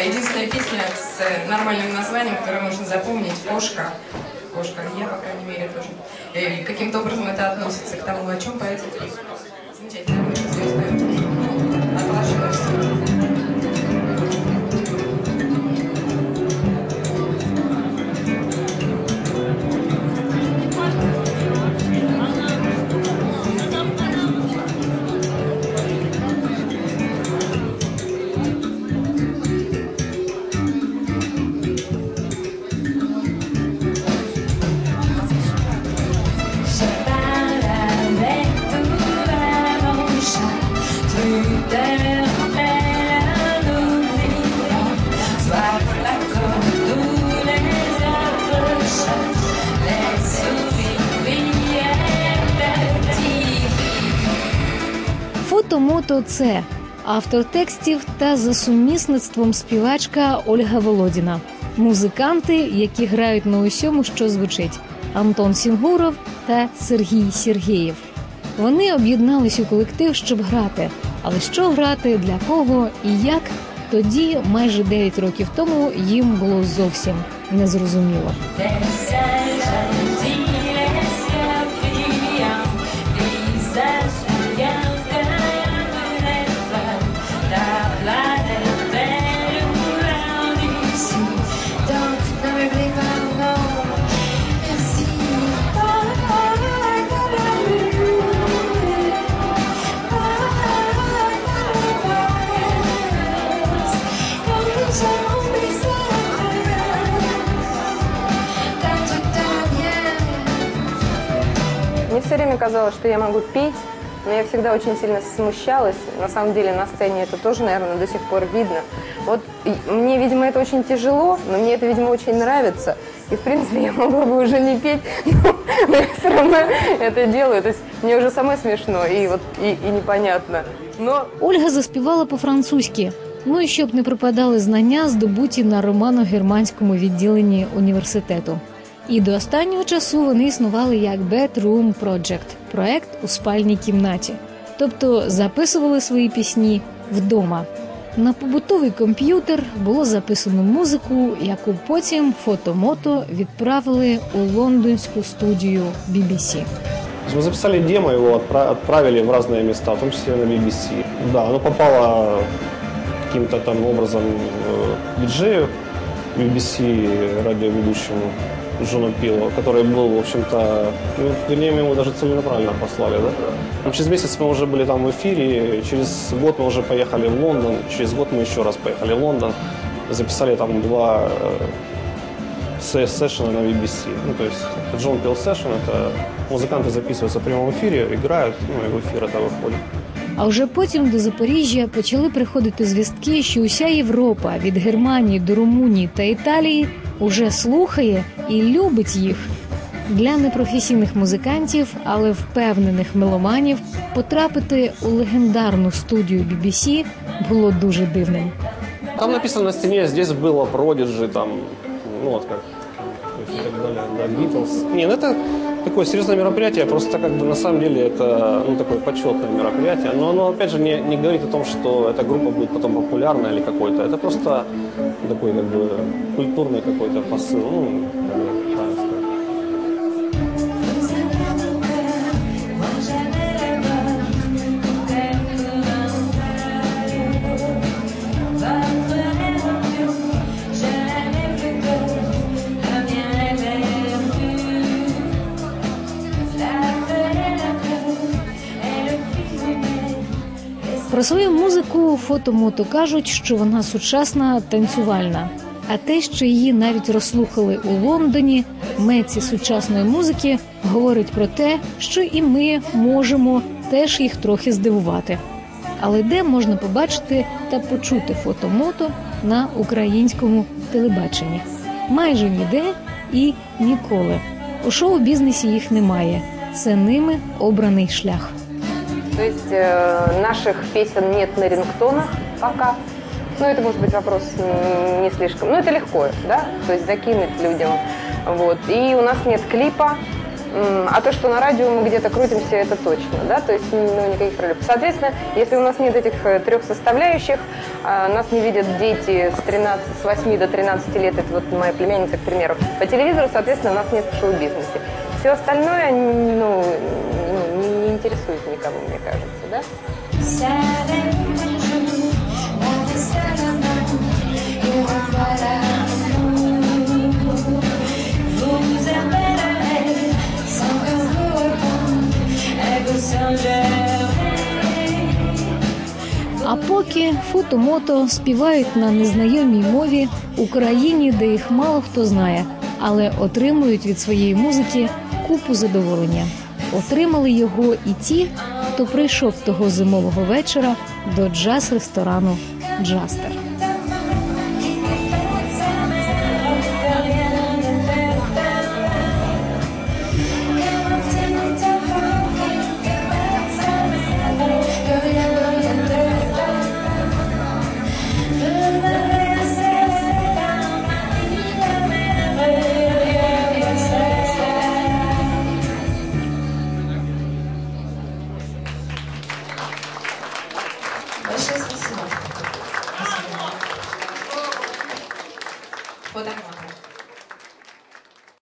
единственная песня с нормальным названием, которое можно запомнить, «Кошка». Кошка, я, по крайней мере, тоже. И каким-то образом это относится к тому, о чем поет Фото-мото це автор текстів та за сумісництвом співачка Ольга Володіна, музиканти, які грають на усьому, що звучить Антон Сінгуров та Сергій Сергєєв. Вони об'єднались у колектив, щоб грати. Але що грати, для кого і як тоді, майже 9 років тому, їм було зовсім незрозуміло. Мне все время казалось, что я могу петь, но я всегда очень сильно смущалась. На самом деле на сцене это тоже, наверное, до сих пор видно. Вот и мне, видимо, это очень тяжело, но мне это, видимо, очень нравится. И, в принципе, я могла бы уже не петь, но я все равно это делаю. То есть мне уже самой смешно и, вот, и, и непонятно. Но Ольга заспівала по-французьки. Ну і щоб не пропадали знання, здобуті на романо-германському відділенні університету. І до останнього часу вони існували як Bedroom Project – проект у спальній кімнаті, тобто записували свої пісні вдома. На побутовий комп'ютер було записано музику, яку потім фотомото відправили у лондонську студію BBC. Мы записали демо, его отпра- отправили в разные места, в том числе на BBC. Да, оно попало каким-то там образом э, диджею BBC, радиоведущему Джону Пилу, который был, в общем-то, ну, вернее, мы его даже целенаправленно послали, да? Ну, через месяц мы уже были там в эфире, через год мы уже поехали в Лондон, через год мы еще раз поехали в Лондон, записали там два э, се- сессиона на BBC. Ну, то есть Джон Пил сессион, это музыканты записываются в прямом эфире, играют, ну, и в эфир это выходит. А вже потім до Запоріжжя почали приходити звістки, що уся Європа від Германії до Румунії та Італії уже слухає і любить їх. Для непрофесійних музикантів, але впевнених меломанів, потрапити у легендарну студію BBC було дуже дивним. Там написано на стене, здесь было Prodigy, там, ну да, Beatles. Не, ну это такое серьезное мероприятие, просто как бы на самом деле это, ну, такое почетное мероприятие, но оно, опять же, не, не говорит о том, что эта группа будет потом популярна или какой-то, это просто такой, как бы, культурный какой-то посыл, ну, Про свою музику фотомото кажуть, що вона сучасна танцювальна. А те, що її навіть розслухали у Лондоні, меці сучасної музики говорить про те, що і ми можемо теж їх трохи здивувати. Але де можна побачити та почути фотомото на українському телебаченні? Майже ніде і ніколи. У шоу-бізнесі їх немає. Це ними обраний шлях. То есть э, наших песен нет на рингтонах пока. Ну, это может быть вопрос не слишком. Ну, это легко, да? То есть закинуть людям. Вот. И у нас нет клипа. А то, что на радио мы где-то крутимся, это точно, да, то есть ну, никаких проблем. Соответственно, если у нас нет этих э, трех составляющих, а, нас не видят дети с, 13, с 8 до 13 лет, это вот моя племянница, к примеру, по телевизору, соответственно, нас нет в шоу-бизнесе. Все остальное ну, интересует никого, мне кажется, да? А поки фото-мото співають на незнайомій мові у країні, де їх мало хто знає, але отримують від своєї музики купу задоволення. Отримали його і ті, хто прийшов того зимового вечора до джаз-ресторану Джастер.